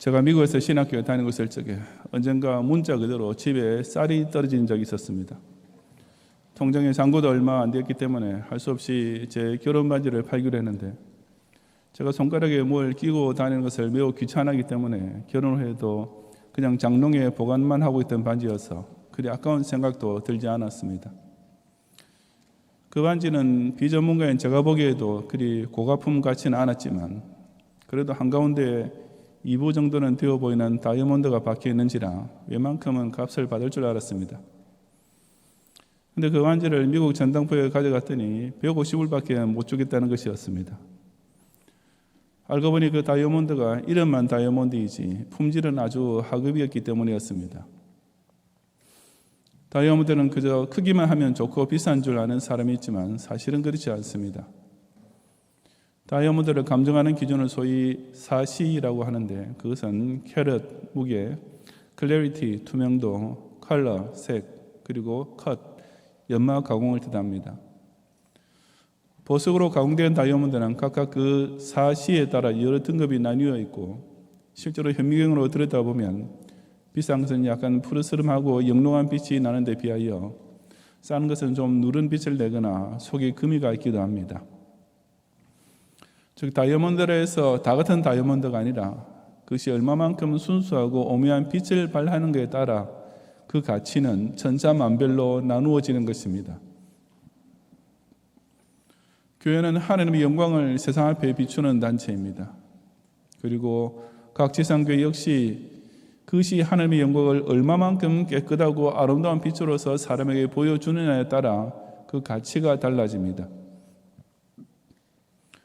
제가 미국에서 신학교에 다니고 있을 적에 언젠가 문자 그대로 집에 쌀이 떨어진 적이 있었습니다. 통장에 잔고도 얼마 안 되었기 때문에 할 수 없이 제 결혼 반지를 팔기로 했는데 제가 손가락에 뭘 끼고 다니는 것을 매우 귀찮아하기 때문에 결혼 후에도 그냥 장롱에 보관만 하고 있던 반지여서 그리 아까운 생각도 들지 않았습니다. 그 반지는 비전문가인 제가 보기에도 그리 고가품 같지는 않았지만 그래도 한가운데 2부 정도는 되어 보이는 다이아몬드가 박혀 있는지라 웬만큼은 값을 받을 줄 알았습니다. 근데 그 반지를 미국 전당포에 가져갔더니 150불밖에 못 주겠다는 것이었습니다. 알고 보니 그 다이아몬드가 이름만 다이아몬드이지 품질은 아주 하급이었기 때문이었습니다. 다이아몬드는 그저 크기만 하면 좋고 비싼 줄 아는 사람이 있지만 사실은 그렇지 않습니다. 다이아몬드를 감정하는 기준을 소위 사시라고 하는데 그것은 캐럿, 무게, 클래리티, 투명도, 컬러, 색, 그리고 컷, 연마 가공을 뜻합니다. 보석으로 가공된 다이아몬드는 각각 그 사시에 따라 여러 등급이 나뉘어 있고 실제로 현미경으로 들여다 보면 비싼 것은 약간 푸르스름하고 영롱한 빛이 나는 데 비하여 싼 것은 좀 누른 빛을 내거나 속에 금이 가 있기도 합니다. 즉 다이아몬드라 해서 다 같은 다이아몬드가 아니라 그것이 얼마만큼 순수하고 오묘한 빛을 발하는 것에 따라 그 가치는 천차만별로 나누어지는 것입니다. 교회는 하나님의 영광을 세상 앞에 비추는 단체입니다. 그리고 각 지상교회 역시 그것이 하나님의 영광을 얼마만큼 깨끗하고 아름다운 빛으로서 사람에게 보여주느냐에 따라 그 가치가 달라집니다.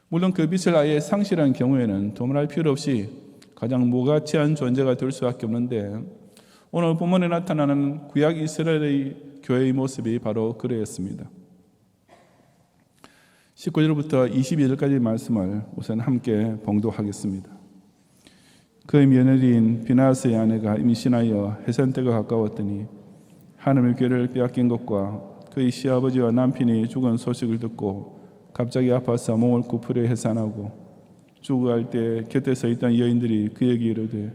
물론 그 빛을 아예 상실한 경우에는 도말할 필요 없이 가장 무가치한 존재가 될 수밖에 없는데 오늘 본문에 나타나는 구약 이스라엘의 교회의 모습이 바로 그러했습니다. 19절부터 22절까지 말씀을 우선 함께 봉독하겠습니다. 그의 며느리인 비나스의 아내가 임신하여 해산 때가 가까웠더니 하나님의 교회를 빼앗긴 것과 그의 시아버지와 남편이 죽은 소식을 듣고 갑자기 아파서 몸을 굽으려 해산하고 죽어갈 때 곁에 서 있던 여인들이 그에게 이르되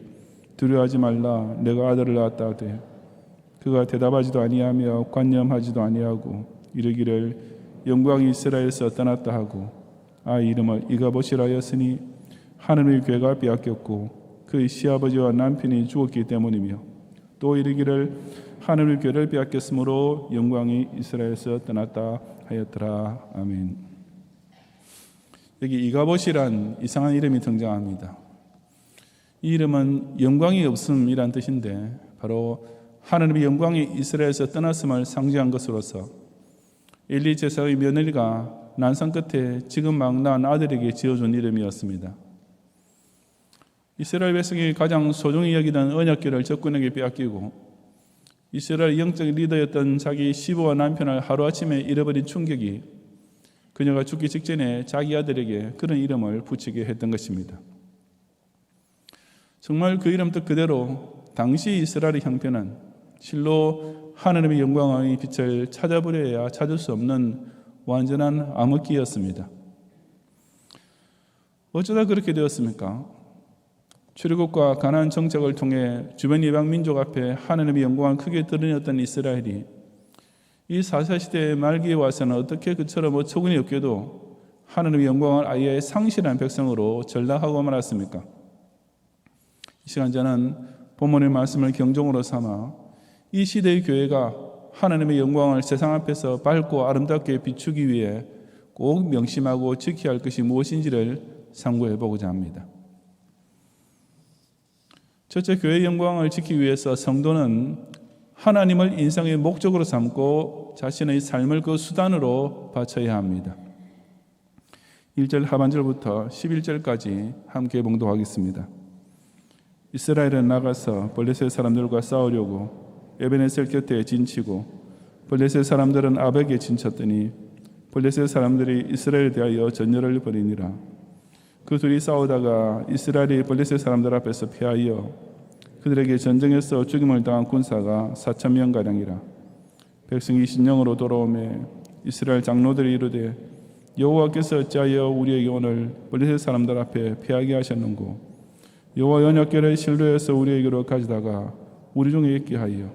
두려워하지 말라 내가 아들을 낳았다 하되 그가 대답하지도 아니하며 관념하지도 아니하고 이르기를 영광이 이스라엘에서 떠났다 하고 아이 이름을 이가보시라 하였으니 하늘의 괴가 빼앗겼고 그의 시아버지와 남편이 죽었기 때문이며 또 이르기를 하늘의 괴를 빼앗겼으므로 영광이 이스라엘에서 떠났다 하였더라 아멘. 여기 이가봇이란 이상한 이름이 등장합니다. 이 이름은 영광이 없음이란 뜻인데 바로 하나님의 영광이 이스라엘에서 떠났음을 상징한 것으로서 엘리 제사의 며느리가 난상 끝에 지금 막 낳은 아들에게 지어준 이름이었습니다. 이스라엘 백성이 가장 소중히 여기던 언약궤를 적군에게 빼앗기고 이스라엘 영적 리더였던 자기 시부와 남편을 하루아침에 잃어버린 충격이 그녀가 죽기 직전에 자기 아들에게 그런 이름을 붙이게 했던 것입니다. 정말 그 이름 뜻 그대로 당시 이스라엘의 형편은 실로 하나님의 영광의 빛을 찾아보려야 찾을 수 없는 완전한 암흑기였습니다. 어쩌다 그렇게 되었습니까? 출애굽과 가나안 정책을 통해 주변 이방 민족 앞에 하나님의 영광을 크게 드러냈던 이스라엘이 이 사사 시대의 말기에 와서는 어떻게 그처럼 어처구니 없게도 하나님의 영광을 아예 상실한 백성으로 전락하고 말았습니까? 이 시간 저는 본문의 말씀을 경종으로 삼아 이 시대의 교회가 하나님의 영광을 세상 앞에서 밝고 아름답게 비추기 위해 꼭 명심하고 지켜야 할 것이 무엇인지를 상고해 보고자 합니다. 첫째 교회의 영광을 지키기 위해서 성도는 하나님을 인생의 목적으로 삼고 자신의 삶을 그 수단으로 바쳐야 합니다. 1절 하반절부터 11절까지 함께 봉독하겠습니다. 이스라엘은 나가서 블레셋 사람들과 싸우려고 에베네셀 곁에 진치고 블레셋 사람들은 아벡에 진쳤더니 블레셋 사람들이 이스라엘에 대하여 전열을 벌이니라. 그 둘이 싸우다가 이스라엘이 블레셋 사람들 앞에서 패하여 그들에게 전쟁에서 죽임을 당한 군사가 4천 명 가량이라. 백성이 신령으로 돌아오매 이스라엘 장로들이 이르되 여호와께서 어찌하여 우리에게 오늘 블레셋 사람들 앞에 패하게 하셨는고? 여호와 언약궤를 실로에서 우리에게로 가져다가 우리 중에 있게 하여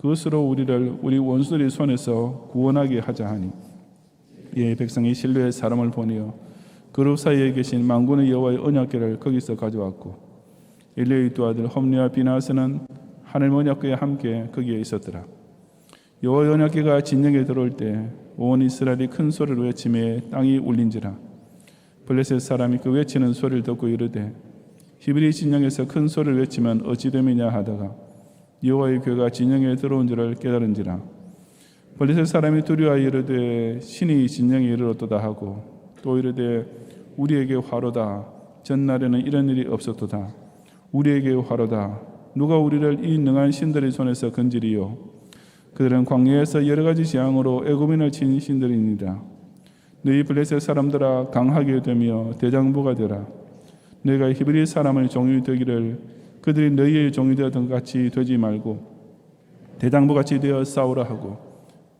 그것으로 우리를 우리 원수들의 손에서 구원하게 하자 하니. 예 백성이 실로의 사람을 보내어 그룹 사이에 계신 망군의 여호와의 언약궤를 거기서 가져왔고 엘리의 두 아들 험리와 비나스는 하늘 언약궤에 함께 거기에 있었더라 여호와의 언약궤가 진영에 들어올 때 온 이스라엘이 큰 소리를 외치며 땅이 울린지라. 블레셋 사람이 그 외치는 소리를 듣고 이르되 히브리 진영에서 큰 소리를 외치면 어찌 됨이냐 하다가 여호와의 궤가 진영에 들어온 줄을 깨달은지라. 블레셋 사람이 두려워 이르되 신이 진영에 이르렀도다 하고 또 이르되 우리에게 화로다. 전날에는 이런 일이 없었도다. 우리에게 화로다. 누가 우리를 이 능한 신들의 손에서 건지리요 그들은 광야에서 여러 가지 재앙으로 애굽인을 친 신들이니라 너희 블레셋 사람들아 강하게 되며 대장부가 되라. 너희가 히브리 사람의 종이 되기를 그들이 너희의 종이 되었던 것 같이 되지 말고 대장부 같이 되어 싸우라 하고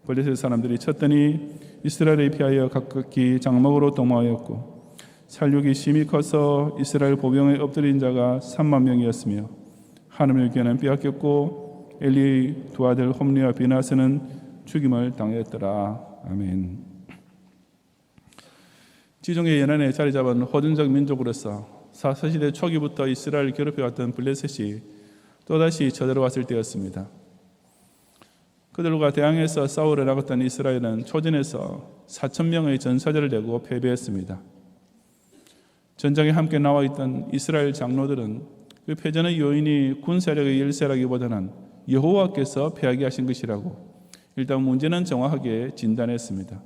블레셋 사람들이 쳤더니 이스라엘에 피하여 각각이 장막으로 도모하였고 살육이 심히 커서 이스라엘 보병에 엎드린 자가 3만 명이었으며 하나님의 궤는 빼앗겼고 엘리의 두 아들 홈리와 비나스는 죽임을 당했더라 아멘. 지중해 연안에 자리 잡은 호전적 민족으로서 사사시대 초기부터 이스라엘 괴롭혀왔던 블레셋이 또다시 쳐들어왔을 때였습니다. 그들과 대항해서 싸우러 나갔던 이스라엘은 초전에서 4천 명의 전사자를 내고 패배했습니다. 전장에 함께 나와 있던 이스라엘 장로들은 그 패전의 요인이 군 세력의 일세라기보다는 여호와께서 패하게 하신 것이라고 일단 문제는 정확하게 진단했습니다.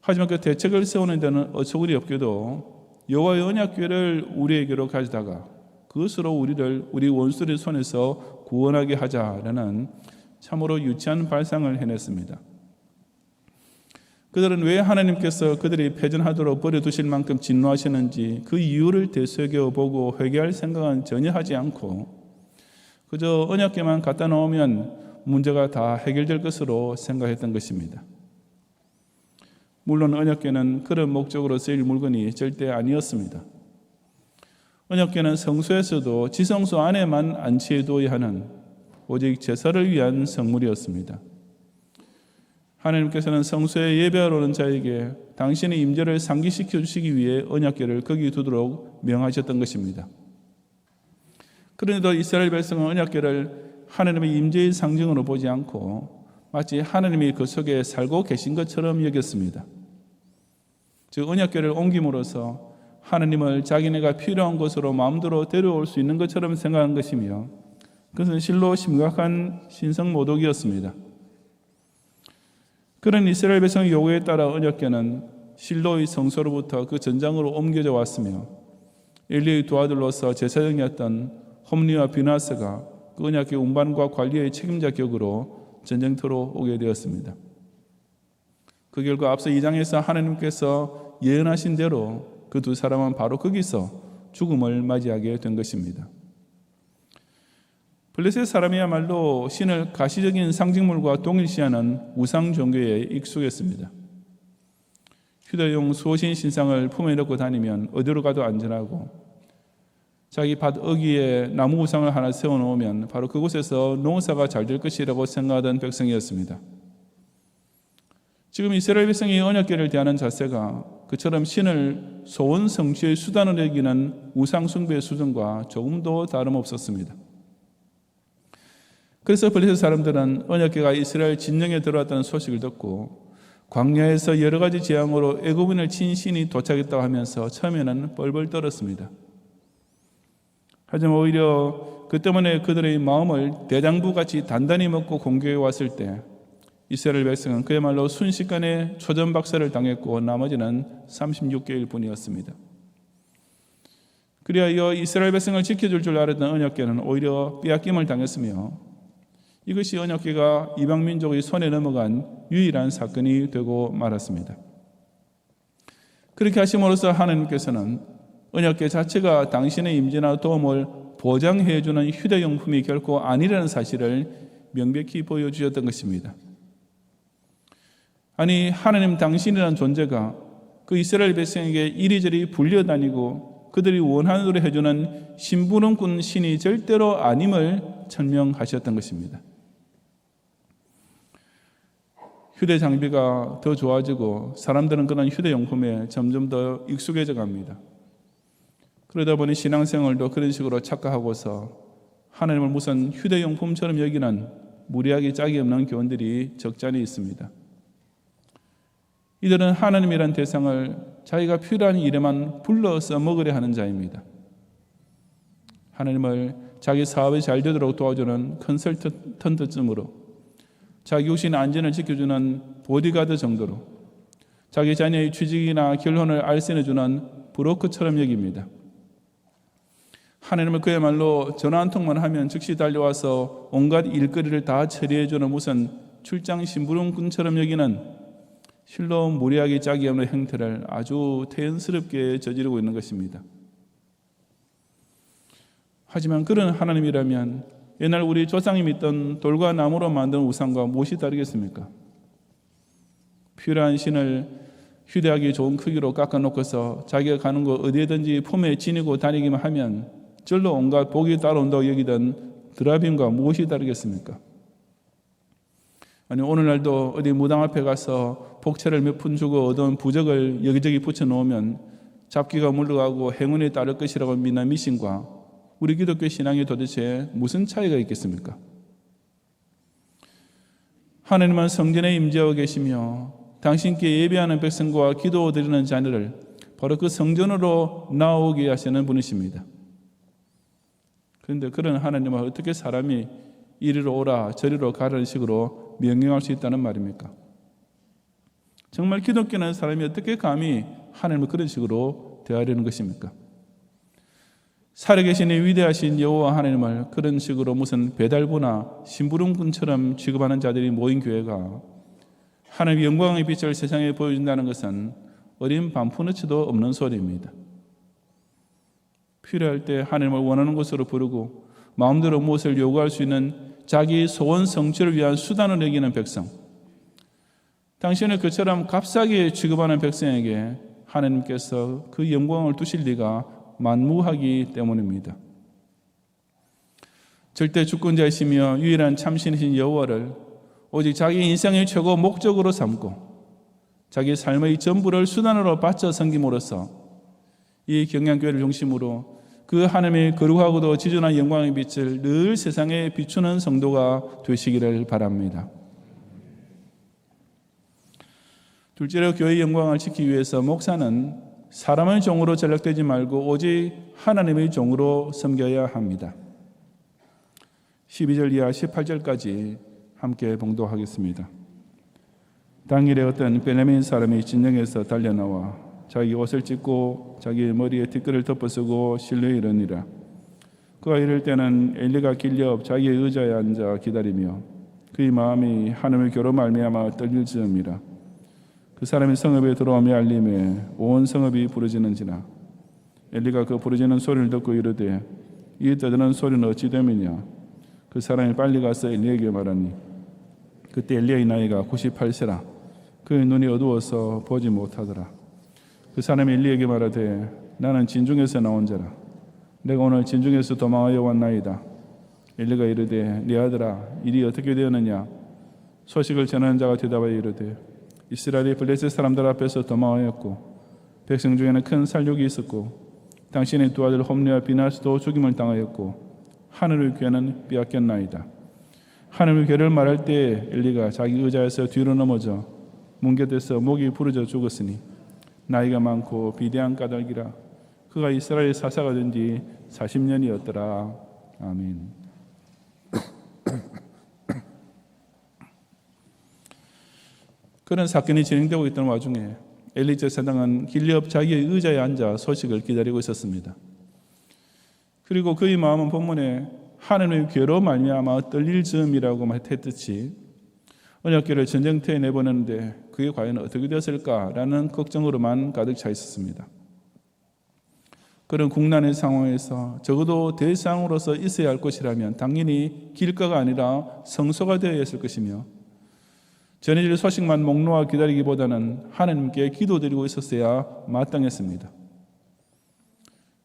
하지만 그 대책을 세우는 데는 어처구니 없게도 여호와의 언약궤를 우리에게로 가져다가 그것으로 우리를 우리 원수의 손에서 구원하게 하자라는 참으로 유치한 발상을 해냈습니다. 그들은 왜 하나님께서 그들이 패전하도록 버려두실 만큼 진노하시는지 그 이유를 되새겨 보고 회개할 생각은 전혀 하지 않고 그저 언약궤만 갖다 놓으면 문제가 다 해결될 것으로 생각했던 것입니다. 물론 언약궤는 그런 목적으로 쓰일 물건이 절대 아니었습니다. 언약궤는 성소에서도 지성소 안에만 안치해둬야 하는 오직 제사를 위한 성물이었습니다. 하나님께서는 성소에 예배하러 오는 자에게 당신의 임재를 상기시켜 주시기 위해 언약궤를 거기 두도록 명하셨던 것입니다. 그런데도 이스라엘 백성은 언약궤를 하나님의 임재의 상징으로 보지 않고 마치 하나님이 그 속에 살고 계신 것처럼 여겼습니다. 즉 언약궤를 옮김으로써 하나님을 자기네가 필요한 곳으로 마음대로 데려올 수 있는 것처럼 생각한 것이며 그것은 실로 심각한 신성 모독이었습니다. 그런 이스라엘 백성의 요구에 따라 언약궤는 실로의 성소로부터 그 전장으로 옮겨져 왔으며 엘리의 두 아들로서 제사장이었던 홈리와 비나스가 그 언약궤 운반과 관리의 책임자 격으로 전쟁터로 오게 되었습니다. 그 결과 앞서 2장에서 하나님께서 예언하신 대로 그 두 사람은 바로 거기서 죽음을 맞이하게 된 것입니다. 블레셋 사람이야말로 신을 가시적인 상징물과 동일시하는 우상 종교에 익숙했습니다. 휴대용 수호신 신상을 품에 넣고 다니면 어디로 가도 안전하고 자기 밭 어귀에 나무 우상을 하나 세워놓으면 바로 그곳에서 농사가 잘 될 것이라고 생각하던 백성이었습니다. 지금 이스라엘 백성이 언약궤를 대하는 자세가 그처럼 신을 소원 성취의 수단으로 여기는 우상 숭배의 수준과 조금도 다름없었습니다. 그래서 블레셋 사람들은 언약궤가 이스라엘 진영에 들어왔다는 소식을 듣고 광야에서 여러 가지 재앙으로 애굽인을 친 신이 도착했다고 하면서 처음에는 뻘뻘 떨었습니다. 하지만 오히려 그 때문에 그들의 마음을 대장부 같이 단단히 먹고 공격해 왔을 때 이스라엘 백성은 그야말로 순식간에 초전박살을 당했고 나머지는 36개일 뿐이었습니다. 그리하여 이스라엘 백성을 지켜줄 줄 알았던 언약궤는 오히려 빼앗김을 당했으며 이것이 언약궤가 이방 민족의 손에 넘어간 유일한 사건이 되고 말았습니다. 그렇게 하심으로써 하나님께서는 언약궤 자체가 당신의 임재나 도움을 보장해 주는 휴대용품이 결코 아니라는 사실을 명백히 보여주셨던 것입니다. 아니 하나님 당신이라는 존재가 그 이스라엘 백성에게 이리저리 불려다니고 그들이 원하는 대로 해주는 심부름꾼 신이 절대로 아님을 설명하셨던 것입니다. 휴대 장비가 더 좋아지고 사람들은 그런 휴대용품에 점점 더 익숙해져 갑니다. 그러다 보니 신앙생활도 그런 식으로 착각하고서 하나님을 무슨 휴대용품처럼 여기는 무리하게 짝이 없는 교원들이 적잖이 있습니다. 이들은 하나님이란 대상을 자기가 필요한 일에만 불러서 먹으려 하는 자입니다. 하나님을 자기 사업이 잘 되도록 도와주는 컨설턴트쯤으로 자기 육신의 안전을 지켜주는 보디가드 정도로 자기 자녀의 취직이나 결혼을 알선해주는 브로커처럼 여깁니다. 하나님을 그야말로 전화 한 통만 하면 즉시 달려와서 온갖 일거리를 다 처리해주는 무슨 출장 심부름꾼처럼 여기는 실로 무리하게 짝이 없는 행태를 아주 태연스럽게 저지르고 있는 것입니다. 하지만 그런 하나님이라면 옛날 우리 조상이 믿던 돌과 나무로 만든 우상과 무엇이 다르겠습니까? 필요한 신을 휴대하기 좋은 크기로 깎아놓고서 자기가 가는 곳 어디에든지 품에 지니고 다니기만 하면 절로 온갖 복이 따라온다고 여기던 드라빔과 무엇이 다르겠습니까? 아니 오늘날도 어디 무당 앞에 가서 복채를 몇 푼 주고 얻은 부적을 여기저기 붙여 놓으면 잡기가 물러가고 행운이 따를 것이라고 믿는 미신과 우리 기독교 신앙이 도대체 무슨 차이가 있겠습니까? 하나님은 성전에 임재하고 계시며 당신께 예배하는 백성과 기도 드리는 자녀를 바로 그 성전으로 나오게 하시는 분이십니다. 그런데 그런 하나님을 어떻게 사람이 이리로 오라 저리로 가라는 식으로 명령할 수 있다는 말입니까? 정말 기독교는 사람이 어떻게 감히 하나님을 그런 식으로 대하려는 것입니까? 살아계신 이 위대하신 여호와 하나님을 그런 식으로 무슨 배달부나 심부름꾼처럼 취급하는 자들이 모인 교회가 하나님의 영광의 빛을 세상에 보여준다는 것은 어린 반푼어치도 없는 소리입니다. 필요할 때 하나님을 원하는 곳으로 부르고 마음대로 무엇을 요구할 수 있는 자기 소원 성취를 위한 수단을 여기는 백성. 당신을 그처럼 값싸게 취급하는 백성에게 하나님께서 그 영광을 두실 리가 만무하기 때문입니다. 절대 주권자이시며 유일한 참신이신 여호와를 오직 자기 인생의 최고 목적으로 삼고 자기 삶의 전부를 수단으로 바쳐 섬김으로써 이 경양교회를 중심으로 그 하나님의 거룩하고도 지존한 영광의 빛을 늘 세상에 비추는 성도가 되시기를 바랍니다. 둘째로 교회의 영광을 지키기 위해서 목사는 사람의 종으로 전락되지 말고 오직 하나님의 종으로 섬겨야 합니다. 12절 이하 18절까지 함께 봉독하겠습니다. 당일에 어떤 베냐민 사람이 진영에서 달려나와 자기 옷을 찢고 자기 머리에 티끌을 덮어쓰고 실루에 이르니라. 그가 이럴 때는 엘리가 길려 자기의 의자에 앉아 기다리며 그의 마음이 하나님의 교로 말미암아 떨릴지음이라. 그 사람이 성읍에 들어오며 알림에 온 성읍이 부르짖는지라 엘리가 그 부르짖는 소리를 듣고 이르되 이 떠드는 소리는 어찌 됨이냐 그 사람이 빨리 가서 엘리에게 말하니 그때 엘리의 나이가 98세라 그의 눈이 어두워서 보지 못하더라 그 사람이 엘리에게 말하되 나는 진중에서 나온 자라. 내가 오늘 진중에서 도망하여 왔나이다. 엘리가 이르되 네 아들아 일이 어떻게 되었느냐? 소식을 전하는 자가 대답하여 이르되 이스라엘이 블레셋 사람들 앞에서 도망하였고 백성 중에는 큰 살육이 있었고 당신의 두 아들 홈리와 비나스도 죽임을 당하였고 하늘의 괴는 빼앗겼나이다. 하늘의 괴를 말할 때 엘리가 자기 의자에서 뒤로 넘어져 뭉개돼서 목이 부러져 죽었으니 나이가 많고 비대한 까닭이라 그가 이스라엘 사사가 된 지 40년이었더라. 아멘. 그런 사건이 진행되고 있던 와중에 엘리제 사당은 길리업 자기의 의자에 앉아 소식을 기다리고 있었습니다. 그리고 그의 마음은 본문에 하나님의 괴로 말미암아 떨릴 즈음이라고 했듯이 언약궤를 전쟁터에 내보내는데 그게 과연 어떻게 되었을까라는 걱정으로만 가득 차 있었습니다. 그런 국난의 상황에서 적어도 대상으로서 있어야 할 것이라면 당연히 길가가 아니라 성소가 되어야 했을 것이며 전해질 소식만 목놓아 기다리기보다는 하나님께 기도드리고 있었어야 마땅했습니다.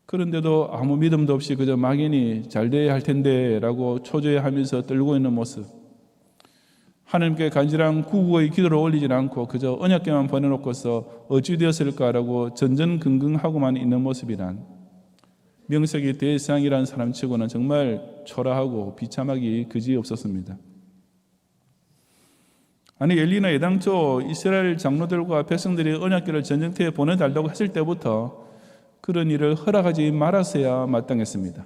그런데도 아무 믿음도 없이 그저 막연히 잘 돼야 할 텐데 라고 초조해하면서 떨고 있는 모습. 하나님께 간절한 구구의 기도를 올리지 않고 그저 언약계만 보내놓고서 어찌 되었을까라고 전전긍긍하고만 있는 모습이란 명색이 대상이라는 사람치고는 정말 초라하고 비참하기 그지 없었습니다. 아니 엘리나 예당초 이스라엘 장로들과 백성들이 언약궤를 전쟁터에 보내달라고 했을 때부터 그런 일을 허락하지 말았어야 마땅했습니다.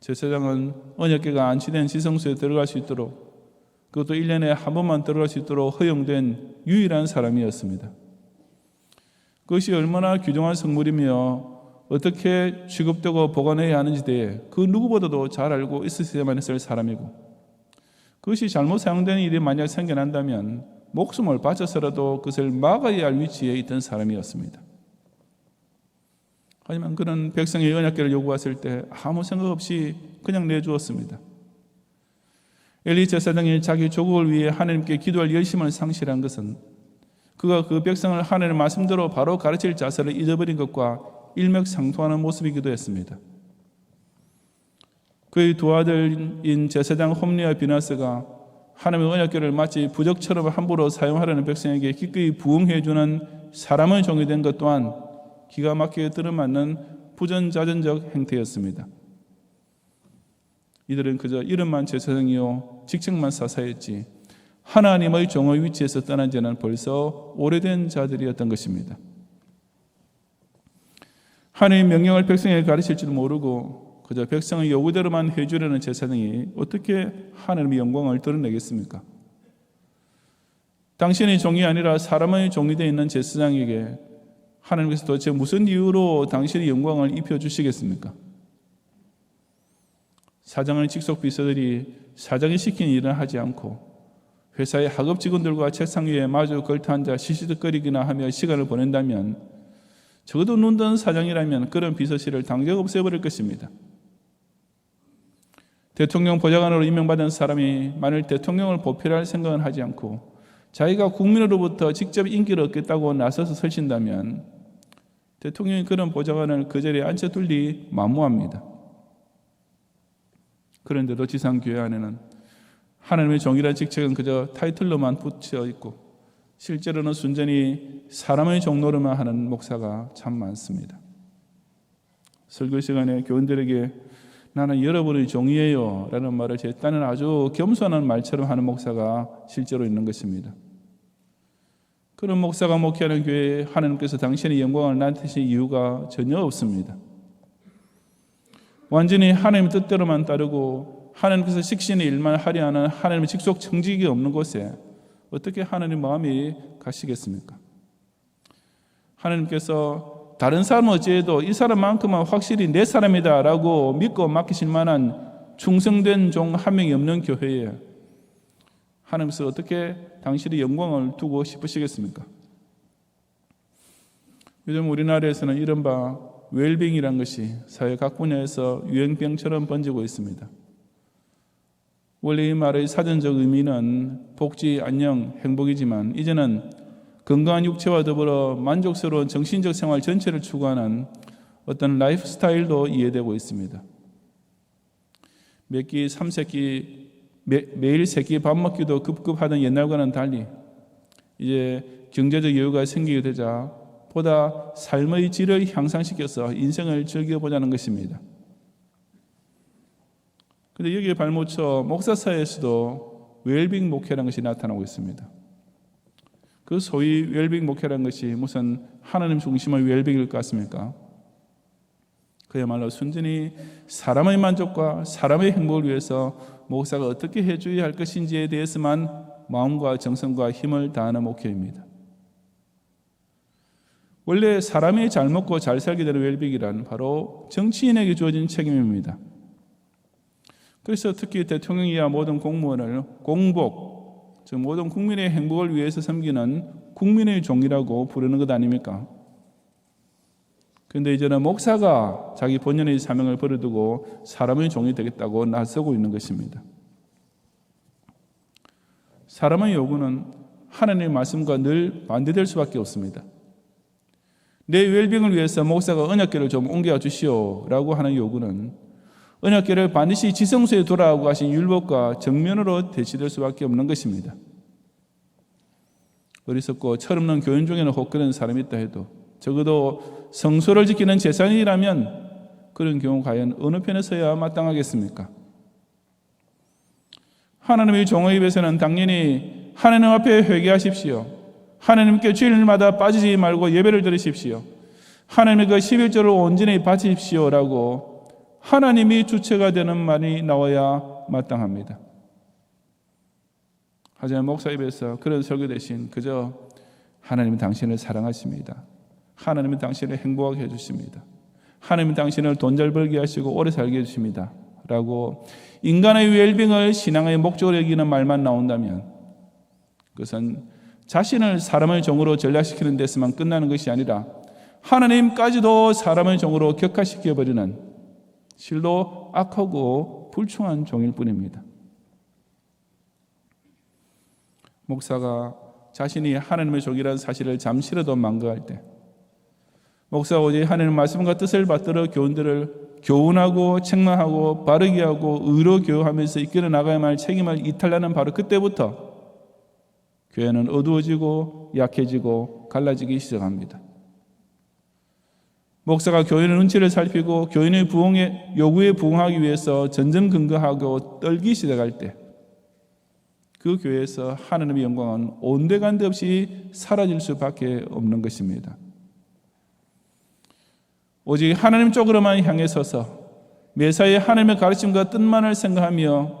제사장은 언약궤가 안치된 지성소에 들어갈 수 있도록 그것도 1년에 한 번만 들어갈 수 있도록 허용된 유일한 사람이었습니다. 그것이 얼마나 귀중한 성물이며 어떻게 취급되고 보관해야 하는지 대해 그 누구보다도 잘 알고 있었어야만 했을 사람이고 그것이 잘못 사용되는 일이 만약 생겨난다면 목숨을 바쳐서라도 그것을 막아야 할 위치에 있던 사람이었습니다. 하지만 그는 백성의 언약궤를 요구했을 때 아무 생각 없이 그냥 내주었습니다. 엘리 제사장이 자기 조국을 위해 하나님께 기도할 열심을 상실한 것은 그가 그 백성을 하나님의 말씀대로 바로 가르칠 자세를 잊어버린 것과 일맥상통하는 모습이기도 했습니다. 그의 두 아들인 제사장 홈리와 비나스가 하나님의 언약궤를 마치 부적처럼 함부로 사용하려는 백성에게 기꺼이 부응해 주는 사람의 종이 된 것 또한 기가 막히게 들어맞는 부전자전적 행태였습니다. 이들은 그저 이름만 제사장이요 직책만 사사였지 하나님의 종의 위치에서 떠난 지는 벌써 오래된 자들이었던 것입니다. 하나님의 명령을 백성에게 가르칠 줄 모르고 그저 백성의 요구대로만 해주려는 제사장이 어떻게 하나님의 영광을 드러내겠습니까? 당신의 종이 아니라 사람의 종이 되어 있는 제사장에게 하나님께서 도대체 무슨 이유로 당신의 영광을 입혀주시겠습니까? 사장의 직속 비서들이 사장이 시킨 일을 하지 않고 회사의 하급 직원들과 책상 위에 마주 걸터 앉아 시시득거리기나 하며 시간을 보낸다면 적어도 눈뜬 사장이라면 그런 비서실을 당장 없애버릴 것입니다. 대통령 보좌관으로 임명받은 사람이 만일 대통령을 보필할 생각은 하지 않고 자기가 국민으로부터 직접 인기를 얻겠다고 나서서 설친다면 대통령이 그런 보좌관을 그 자리에 앉혀둘리 만무합니다. 그런데도 지상교회 안에는 하나님의 종이라는 직책은 그저 타이틀로만 붙여 있고 실제로는 순전히 사람의 종노릇만 하는 목사가 참 많습니다. 설교 시간에 교인들에게 나는 여러분의 종이에요 라는 말을 제 딴은 아주 겸손한 말처럼 하는 목사가 실제로 있는 것입니다. 그런 목사가 목회하는 교회에 하나님께서 당신의 영광을 나타내신 이유가 전혀 없습니다. 완전히 하나님의 뜻대로만 따르고 하나님께서 식신의 일만 하려 하는 하나님의 직속 정직이 없는 곳에 어떻게 하나님 마음이 가시겠습니까? 하나님께서 다른 사람 어찌해도 이 사람만큼은 확실히 내 사람이다라고 믿고 맡기실 만한 충성된 종 한 명이 없는 교회에 하나님께서 어떻게 당신의 영광을 두고 싶으시겠습니까? 요즘 우리나라에서는 이른바 웰빙이란 것이 사회 각 분야에서 유행병처럼 번지고 있습니다. 원래 이 말의 사전적 의미는 복지, 안녕, 행복이지만 이제는 건강한 육체와 더불어 만족스러운 정신적 생활 전체를 추구하는 어떤 라이프 스타일도 이해되고 있습니다. 몇 끼, 삼세끼, 매일 세끼 밥 먹기도 급급하던 옛날과는 달리 이제 경제적 여유가 생기게 되자 보다 삶의 질을 향상시켜서 인생을 즐겨보자는 것입니다. 근데 여기에 발못쳐 목사사에서도 웰빙 목회라는 것이 나타나고 있습니다. 그 소위 웰빙 목회라는 것이 무슨 하나님 중심의 웰빙일 것 같습니까? 그야말로 순전히 사람의 만족과 사람의 행복을 위해서 목사가 어떻게 해줘야 할 것인지에 대해서만 마음과 정성과 힘을 다하는 목회입니다. 원래 사람이 잘 먹고 잘 살게 되는 웰빙이란 바로 정치인에게 주어진 책임입니다. 그래서 특히 대통령이야 모든 공무원을 공복, 즉 모든 국민의 행복을 위해서 섬기는 국민의 종이라고 부르는 것 아닙니까? 그런데 이제는 목사가 자기 본연의 사명을 버려두고 사람의 종이 되겠다고 나서고 있는 것입니다. 사람의 요구는 하나님의 말씀과 늘 반대될 수밖에 없습니다. 내 웰빙을 위해서 목사가 언약계를 좀 옮겨 주시오라고 하는 요구는 언약계를 반드시 지성소에 돌아오고 하신 율법과 정면으로 대치될 수밖에 없는 것입니다. 어리석고 철없는 교인 중에는 혹 그런 사람이 있다 해도 적어도 성소를 지키는 재산이라면 그런 경우 과연 어느 편에 서야 마땅하겠습니까? 하나님의 종의 입에서는 당연히 하나님 앞에 회개하십시오. 하나님께 주일마다 빠지지 말고 예배를 드리십시오. 하나님의 그 11조를 온전히 바치십시오라고 하나님이 주체가 되는 말이 나와야 마땅합니다. 하지만 목사 입에서 그런 설교 대신 그저 하나님은 당신을 사랑하십니다. 하나님은 당신을 행복하게 해주십니다. 하나님은 당신을 돈 잘 벌게 하시고 오래 살게 해주십니다. 라고 인간의 웰빙을 신앙의 목적으로 여기는 말만 나온다면 그것은 자신을 사람의 종으로 전략시키는 데서만 끝나는 것이 아니라 하나님까지도 사람의 종으로 격화시켜 버리는 실로 악하고 불충한 종일 뿐입니다. 목사가 자신이 하나님의 종이라는 사실을 잠시라도 망각할 때 목사가 오직 하나님의 말씀과 뜻을 받들어 교훈들을 교훈하고 책망하고 바르게 하고 의로 교육하면서 이끌어 나가야만 할 책임을 이탈하는 바로 그때부터 교회는 어두워지고 약해지고 갈라지기 시작합니다. 목사가 교인의 눈치를 살피고 교인의 부흥의 요구에 부응하기 위해서 전전긍긍하고 떨기 시작할 때 그 교회에서 하나님의 영광은 온데간데 없이 사라질 수밖에 없는 것입니다. 오직 하나님 쪽으로만 향해 서서 매사에 하나님의 가르침과 뜻만을 생각하며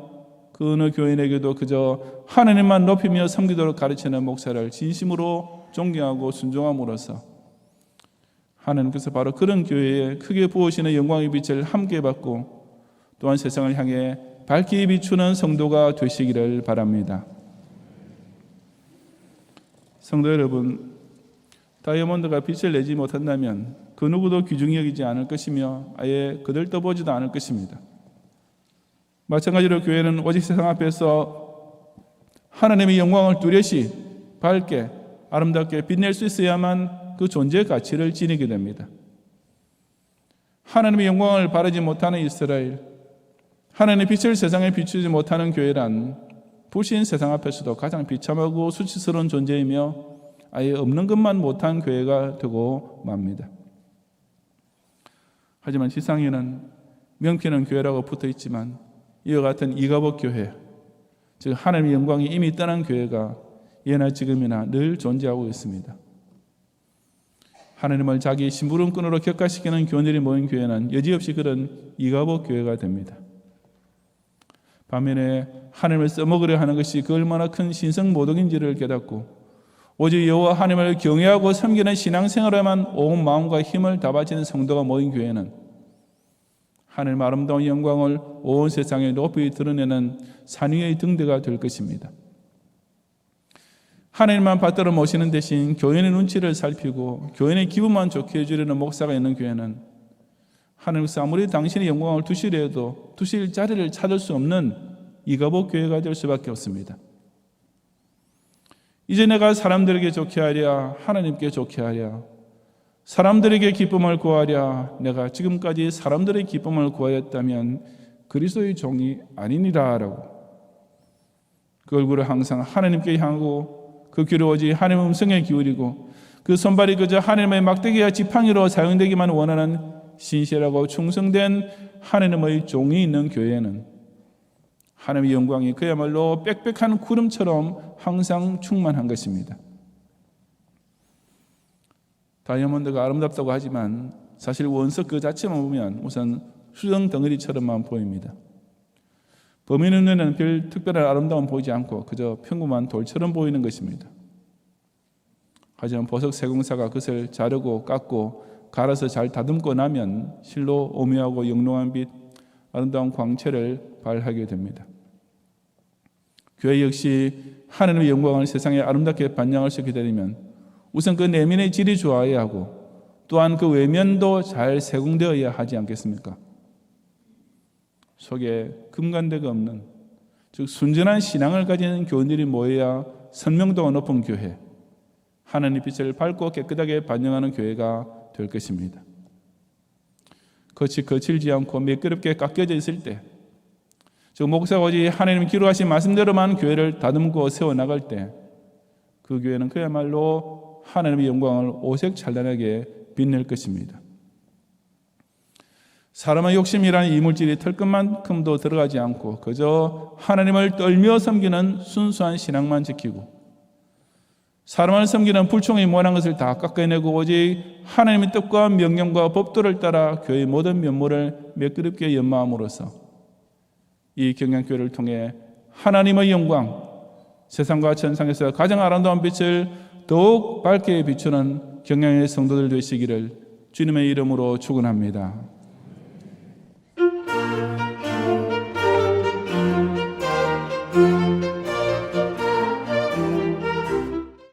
그 어느 교인에게도 그저 하나님만 높이며 섬기도록 가르치는 목사를 진심으로 존경하고 순종함으로써 하나님께서 바로 그런 교회에 크게 부으시는 영광의 빛을 함께 받고 또한 세상을 향해 밝게 비추는 성도가 되시기를 바랍니다. 성도 여러분, 다이아몬드가 빛을 내지 못한다면 그 누구도 귀중히 여기지 않을 것이며 아예 그들 떠보지도 않을 것입니다. 마찬가지로 교회는 오직 세상 앞에서 하나님의 영광을 뚜렷이 밝게 아름답게 빛낼 수 있어야만 그 존재의 가치를 지니게 됩니다. 하나님의 영광을 바라지 못하는 이스라엘, 하나님의 빛을 세상에 비추지 못하는 교회란 부신 세상 앞에서도 가장 비참하고 수치스러운 존재이며 아예 없는 것만 못한 교회가 되고 맙니다. 하지만 지상에는 명피는 교회라고 붙어 있지만 이와 같은 이가복 교회, 즉 하나님의 영광이 이미 떠난 교회가 예나 지금이나 늘 존재하고 있습니다. 하나님을 자기 심부름꾼으로 격화시키는 교인들이 모인 교회는 여지없이 그런 이가복 교회가 됩니다. 반면에 하나님을 써먹으려 하는 것이 그 얼마나 큰 신성 모독인지를 깨닫고 오직 여호와 하나님을 경외하고 섬기는 신앙생활에만 온 마음과 힘을 다 바치는 성도가 모인 교회는 하나님 아름다운 영광을 온 세상에 높이 드러내는 산 위의 등대가 될 것입니다. 하나님만 받들어 모시는 대신 교인의 눈치를 살피고 교인의 기분만 좋게 해주려는 목사가 있는 교회는 하나님께서 아무리 당신의 영광을 두시려 해도 두실 자리를 찾을 수 없는 이가복 교회가 될 수밖에 없습니다. 이제 내가 사람들에게 좋게 하랴 하나님께 좋게 하랴 사람들에게 기쁨을 구하랴 내가 지금까지 사람들의 기쁨을 구하였다면 그리스도의 종이 아니니라라고 그 얼굴을 항상 하나님께 향하고 그 귀를 오직 하나님의 음성에 기울이고 그 손발이 그저 하나님의 막대기와 지팡이로 사용되기만 원하는 신실하고 충성된 하나님의 종이 있는 교회는 하나님의 영광이 그야말로 빽빽한 구름처럼 항상 충만한 것입니다. 다이아몬드가 아름답다고 하지만 사실 원석 그 자체만 보면 우선 수정 덩어리처럼만 보입니다. 범인 눈에는 별 특별한 아름다움 보이지 않고 그저 평범한 돌처럼 보이는 것입니다. 하지만 보석 세공사가 그것을 자르고 깎고 갈아서 잘 다듬고 나면 실로 오묘하고 영롱한 빛, 아름다운 광채를 발하게 됩니다. 교회 역시 하나님의 영광을 세상에 아름답게 반영할 수 있게 되면 우선 그 내면의 질이 좋아야 하고 또한 그 외면도 잘 세공되어야 하지 않겠습니까? 속에 금간대가 없는 즉 순전한 신앙을 가진 교인들이 모여야 선명도가 높은 교회, 하나님 빛을 밝고 깨끗하게 반영하는 교회가 될 것입니다. 거치 거칠지 않고 매끄럽게 깎여져 있을 때, 저 목사가 오직 하나님 기록하신 말씀대로만 교회를 다듬고 세워 나갈 때, 그 교회는 그야말로 하나님의 영광을 오색 찬란하게 빛낼 것입니다. 사람의 욕심이라는 이물질이 털끝만큼도 들어가지 않고 그저 하나님을 떨며 섬기는 순수한 신앙만 지키고 사람을 섬기는 불총이 모난 것을 다 깎아내고 오직 하나님의 뜻과 명령과 법도를 따라 교회의 모든 면모를 매끄럽게 연마함으로써 이 경양교회를 통해 하나님의 영광, 세상과 천상에서 가장 아름다운 빛을 더욱 밝게 비추는 경양의 성도들 되시기를 주님의 이름으로 축원합니다.